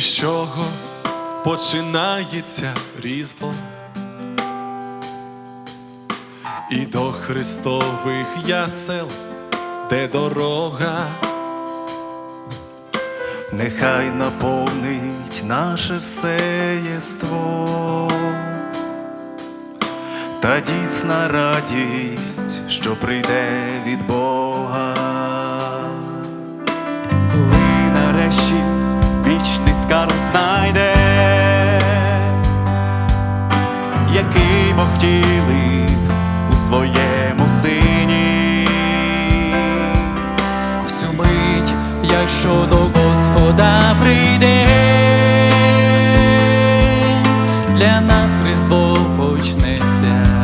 з чого починається різдво. І до Христових ясел, де дорога, Нехай наповнить наше все єство, та дійсна радість, що прийде від Бога. Знайде, який Бог втілив у своєму сині. Всю мить, якщо до Господа прийде, для нас Різдво почнеться.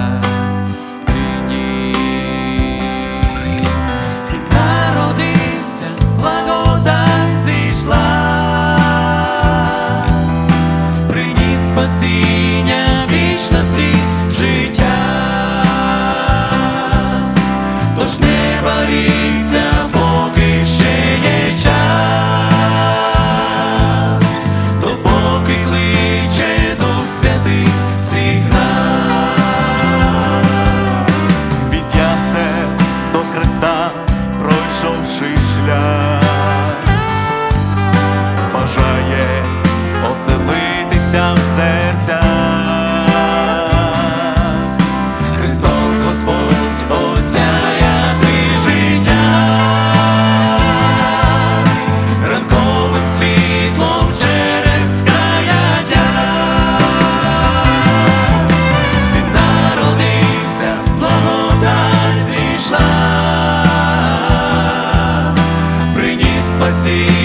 Спасіння вічності життя, тож не боріться, поки ще є час, допоки кличе Дух Святий всіх нас. Від ясен до Христа, пройшовши шлях, бажає оселитися в серцях. Христос Господь осяяти ранковим світлом через каяття. Він народився, зійшла, приніс спасіння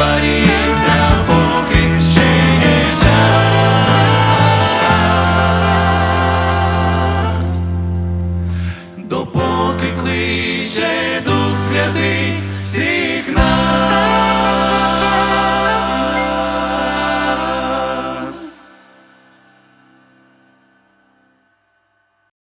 Buddy.